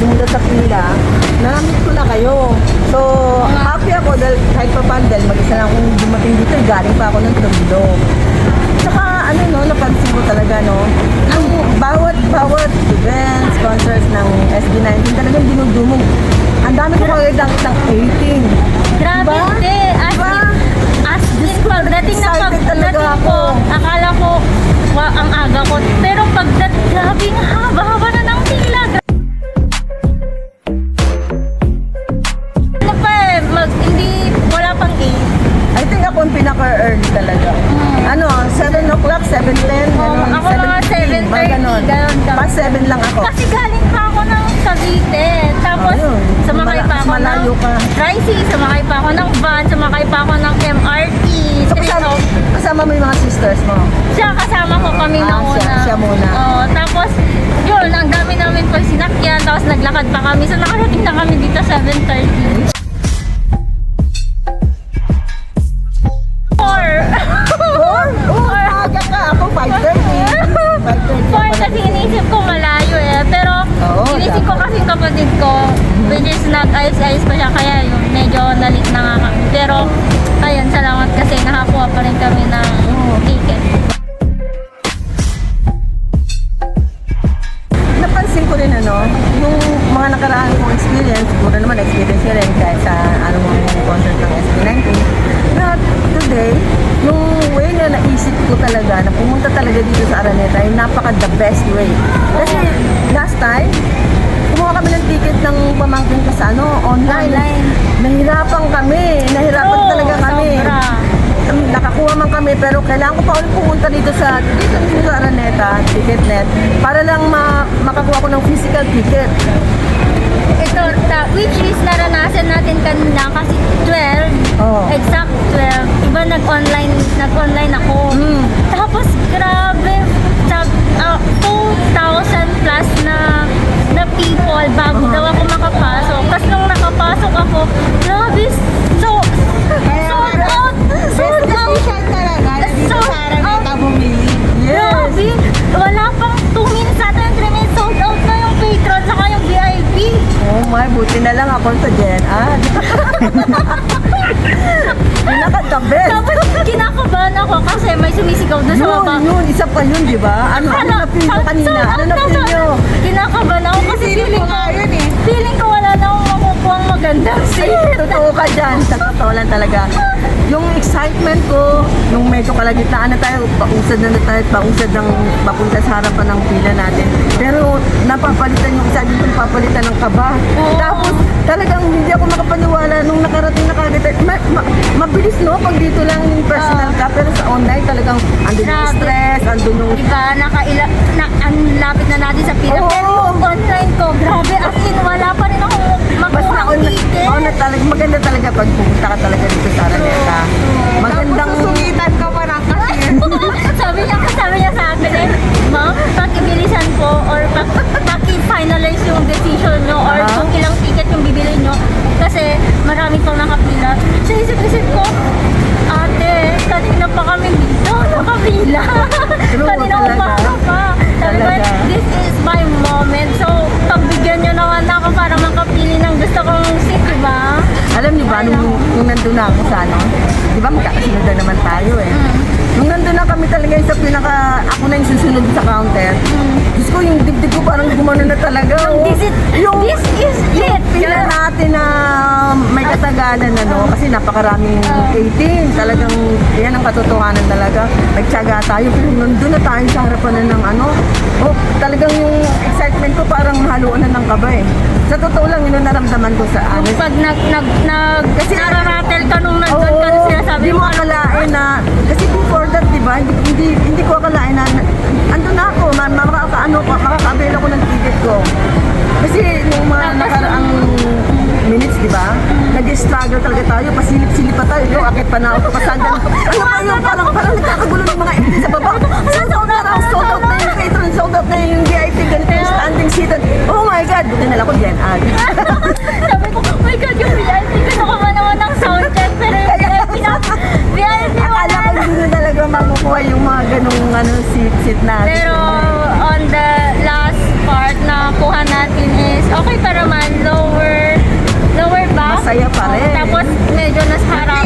pumunta sa pila, namit ko na kayo. So, happy ako dahil kahit pa paano, dahil mag-isa lang akong dumating dito, galing pa ako ng Tondo. Tsaka, ano no, napansin ko talaga, no, ang bawat, bawat event, sponsors ng SB19, talagang dinudumog. Ang dami ko kagad ng, ng 18. Grabe, Diba? hindi. As Diba? as in, pagdating na pagdating ako. ko, akala ko, wa, ang aga ko. Pero pagdat, grabe nga, haba-haba na ng pila. Pinaka-early talaga. Ano, 7 o'clock, 7.10, Oo, ganun, ako mga 7.15, mga 7:30, ganon. ganon ka. Pa 7 lang ako. Kasi galing pa ako ng Cavite. Tapos, Ayun. sumakay pa ako malayo ng ka. tricycle, sumakay pa ako ng van, sumakay pa ako ng MRT. So, kasama, of- kasama mo yung mga sisters mo. Siya, kasama ko kami Ah, nung siya- una. siya muna. Oo, tapos, yun, ang dami namin pag sinakyan, tapos naglakad pa kami. So, nakarating na kami dito 7.30. 5.30. 5.30 Four ako kasi nagising. inisip ko malayo eh. Pero, pumunta talaga dito sa Araneta ay napaka the best way. Kasi last time, kumuha kami ng ticket ng pamangkin ko sa ano, online. Online. Nahirapan kami. Nahirapan Oo, talaga kami. sobra. Nakakuha man kami pero kailangan ko pa ulit pumunta dito sa dito mismo sa Araneta, Ticketnet para lang ma makakuha ko ng physical ticket. Ito, ta, which is naranasan natin kanina kasi 12, Oo. exact 12, iba nag-online, nag-online ako. Grabe, sa, ah, 2,000 plus na na people bago Uh-huh. daw ako makapasok. Tapos nung nakapasok ako, grabe, so, sold out, sold out. talaga na dito So, sa Araneta bumili. Yes. Grabe, wala pang 2 minutes ata yung 3 minutes, sold out na yung patron saka yung VIP. Oh my, buti na lang ako sa Jen. Ah, pinaka the best. Tapos kinakabahan ako kasi may sumisigaw doon sa baba. Yun, yun, isa pa yun, di ba? Ano, ano na feel nyo kanina? Ano na feel nyo? Kinakabahan ako kasi Feeling ko yun eh. feeling ko wala na akong makukuha ang magandang Ay, totoo ka dyan. Sa totoo lang talaga. Yung excitement ko, nung medyo kalagitnaan na tayo, pausad na na tayo, pausad ng papunta sa harapan ng pila natin. Pero napapalitan yung isa dito, napapalitan ng kaba. Oo. Tapos talagang hindi ako makapaniwala nung nakarating na kagad. Ma, ma, mabilis no, pag dito lang personal ka, pero sa online talagang andun yung Grabe. stress, andun yung Diba, nakaila, na, ang lapit na natin sa pila. Oo. Pero yung online ko, grabe, as in, wala pa rin ako Basta makuha na, ticket. oh, na talaga, maganda talaga pag pumunta ka talaga dito sa Araneta. Magandang Tapos nung, nandun na ako sa ano, di ba magkakasunod na naman tayo eh. Nung nandun na kami talaga yung sa pinaka, ako na yung susunod sa counter. Diyos ko, yung dibdib ko parang gumano na talaga. oh. This is, yung, this is it. pila natin na may katagalan ano, kasi napakaraming 18. Talagang, yan ang katotohanan talaga. Nagtsaga tayo, pero nandun na tayo sa harapan na ng ano. Oh, talagang yung excitement ko parang haluan na ng kaba eh sa totoo lang, yun ang naramdaman ko sa amin. Pag nag, nag, nag, kasi nararatel ka nung nandun ka na sinasabi mo. Hindi mo ano, akalain na, kasi before that, di ba, hindi, hindi, hindi ko akalain na, andun na ako, ma, ma, ano, makaka-avail ako ng ticket ko. Kasi nung mga nakaraang minutes, di ba? Nag-struggle talaga tayo, pasilip-silip pa tayo. Ikaw, akit pa na ako, pasandal. Ano pa yun? Parang, parang nagkakagulo ng mga empty sa baba. Buti na lang ko dyan, Ag. Sabi ko, oh my God, yung. Gusto ko ba naman ng sound check? Pero yung na, VIP Akala ko hindi na talaga makukuha yung mga ganung ano, seat natin. Pero on the last part na kuha natin is okay pa naman, lower, lower ba? Masaya pa rin. Oo, tapos medyo nasa harap,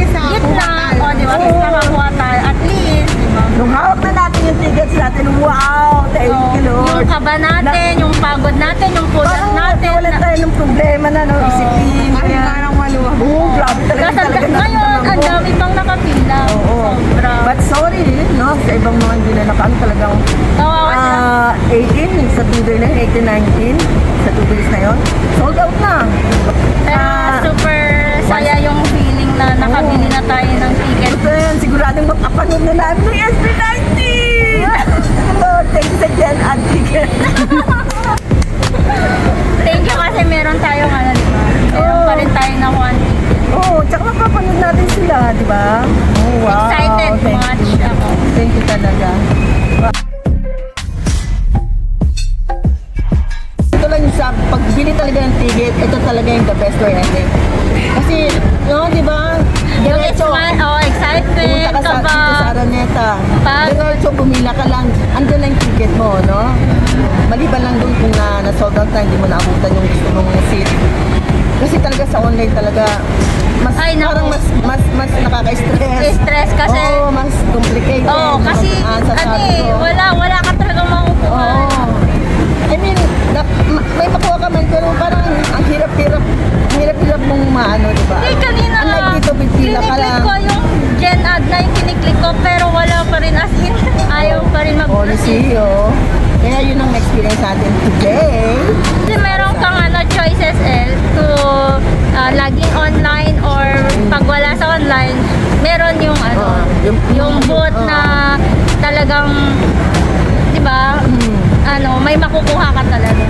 problema na, no? Isipin. Ay, Kaya, parang maluwag. Oo, grabe talaga talaga. ngayon, ang ko. dami pang nakapila. Oo. Sobra. But sorry, no? Sa ibang mga hindi na nakaan talagang Kawawa sila. ah 18 sa Tuesday na yun, 18, 19 sa two days na yun. Sold out na. Pero Ah, super saya yung feeling na nakabili na tayo ng ticket. Ito yun, siguradong makapanood na namin ng SB90! Lord, thank you sa Jen. Thank you kasi meron tayong ano, di ba? Meron Oo. pa rin tayo na one ticket. Oo, oh, tsaka mapapanood natin sila, di ba? Oh, wow. Excited Thank much you. ako. Thank you talaga. Ito lang yung sa pagbili talaga ng ticket, ito talaga yung the best way ever. Kasi, no, di ba? Yung Diretso, excitement, oh, excitement pumunta ka sa, ka ba? dito sa Araneta. Pag- Diretso, bumila ka lang, andun na yung ticket mo, no? Maliban lang doon kung na, na sold out na, hindi mo naabutan yung gusto mong seat. Kasi talaga sa online talaga, mas Ay, naku. parang mas mas mas nakaka-stress. Stress kasi, Oo, mas complicated. oh, kasi, Ang ano eh, ko. wala, wala ka talagang makukuha. Oo. I mean, na, ma- may makuha ka man, pero parang ang hirap-hirap, ang hirap-hirap mong maano, di ba? Hindi, kanina kiniklik ko yung Gen Ad na yung kiniklik ko, pero wala pa rin as in, ayaw pa rin mag Policy, oh. Kaya yun ang experience natin today. Kasi meron kang ano, choices eh, to uh, login online or pag wala sa online, meron yung ano, Oo, yung- yung, booth oo. na talagang, di ba, Hmm. ano, may makukuha ka talaga.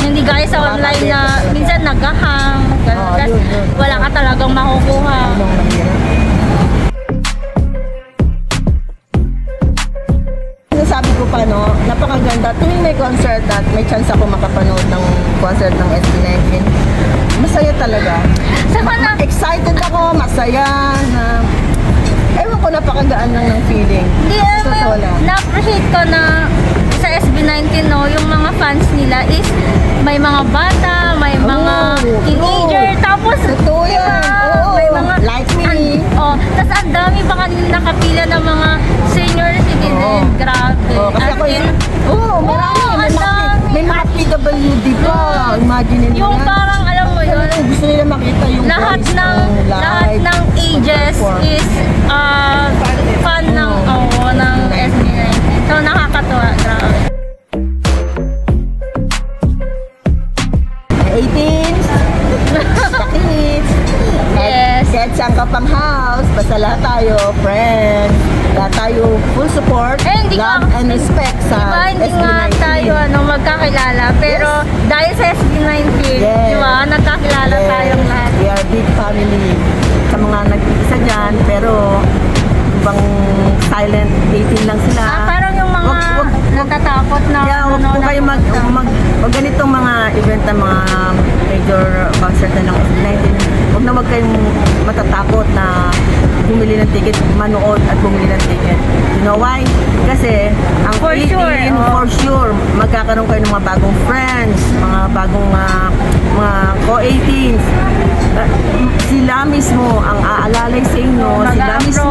Hindi gaya sa online na minsan nagkahang, ganun. Yun, yun. wala ka talagang makukuha. Sinasabi ko pa, no, napakaganda. Tuwing may concert at may chance ako makapanood ng concert ng SB19, masaya talaga. Saka na, Excited ako, masaya, na... Ewan ko, napakagaan lang ng feeling. Hindi, mo Totoo lang. na-appreciate ko na sa SB19, no, yung mga fans nila is may mga bata, may mga Oo, teenager, tapos, Totoo yan. Oo, may mga, like me. An- oh, tapos ang dami pa kanila nakapila ng mga senior citizen, Oo. grabe. Oh, kasi As ako, in, Oo, marami. Oo, may, ang mga, dami. may mga PWD pa. Imagine nyo yung yan. parang, Talagang gusto nila makita yung lahat ng live. lahat ng ages is uh, fan ng oh, ng SB19. So nakakatuwa, kahit saan ka pang house, basta lahat tayo, friends, lahat tayo full support, Eh, love ka- and respect sa Diba, hindi SB19. nga tayo ano, magkakilala, pero dahil sa SB19, Yes. di ba, nagkakilala Yes, tayong lahat. We are big family. Sa mga nag-iisa dyan, pero ibang silent 18 lang sila. Ah, parang yung mga Wag- wag- natatakot na Kaya huwag ano, po kayo mag, napunta. mag, wag ganitong mga event na mga For 18, sure, oh. for sure, magkakaroon kayo ng mga bagong friends, mga bagong ah, mga co-18s. Ah, sila mismo ang aalalay sa inyo, sila mismo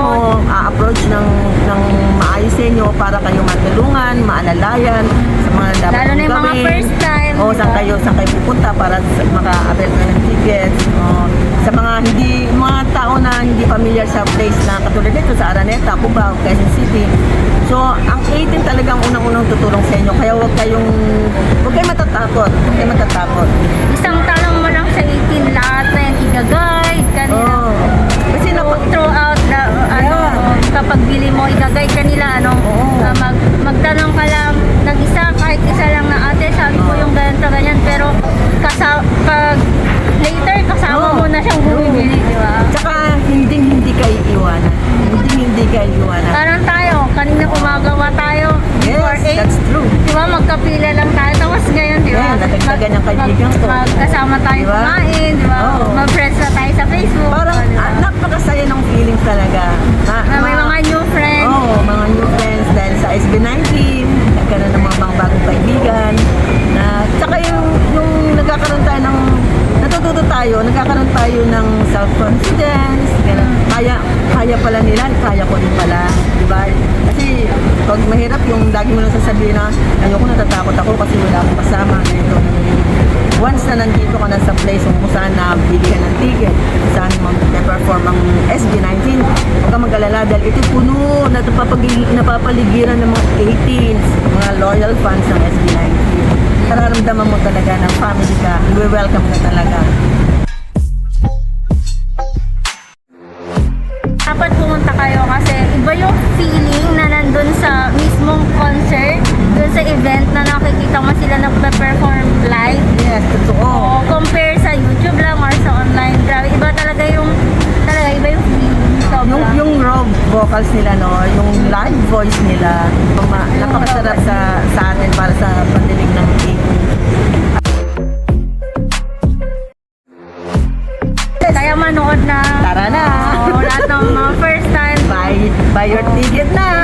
a-approach ng, ng maayos sa inyo para kayo matulungan, maalalayan sa mga dapat Lalo na yung mga gawin. first time, O, saan kayo, saan kayo pupunta para maka-avail ka ng tickets. O, sa mga hindi, mga tao na hindi familiar sa place na katulad dito sa Araneta, Cubao, Quezon City. So, ang 18 talagang unang-unang tutulong sa inyo. Kaya huwag kayong, huwag kayong matatakot. Huwag kayong matatakot. Isang tanong mo lang sa 18, lahat na yan i-guide kanila. Oo. Kasi na, throughout the, ano, kapag bili mo, i-guide napapaligiran ng mga 18s, mga loyal fans ng SB19. Nararamdaman mo talaga ng family ka, we-welcome ka talaga. Voice nila, napakasarap sa, sa atin para sa pandinig ng 18. Kaya manood na. Tara na. Oo, lahat ng mga first time. Buy, buy your ticket na.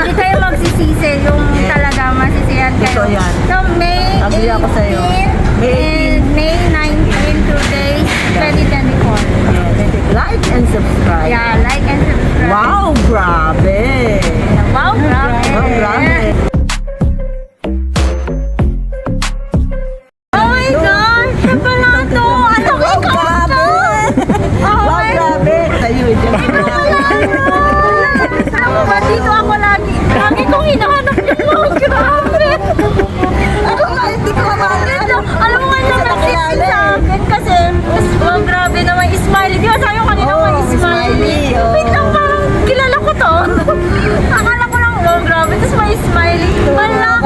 And subscribe. Yeah, like and subscribe. Wow, grabe. Wow, grabe. Wow, grabe.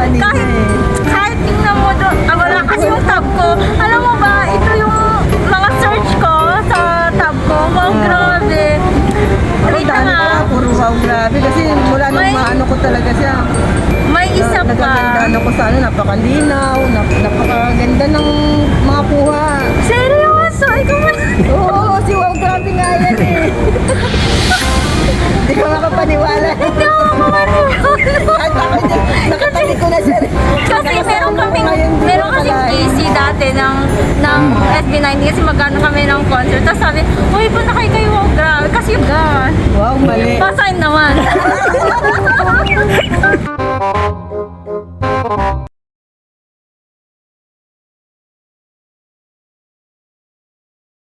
Kanina kahit, eh. kahit tingnan mo doon, ah, wala kasi yung tab ko. Alam mo ba, ito yung mga search ko sa tab ko. Wow, Ah. grabe. Wait lang ko, ah. puro wow, grabe. Kasi mula nung May- maano ko talaga siya. May isa pa. Nagaganda ko sa ano, napakalinaw, nap napakaganda ng mga kuha. Seryoso, ikaw ba? Oo, si wow, grabe nga yan eh. Hindi ko makapaniwala. Hindi ako makapaniwala. At ako dati ng, ng SB19 kasi magkano kami ng concert. Tapos sabi, uy, punta kayo kayo, wow. Kasi yung God. Wow, mali. Pasain naman.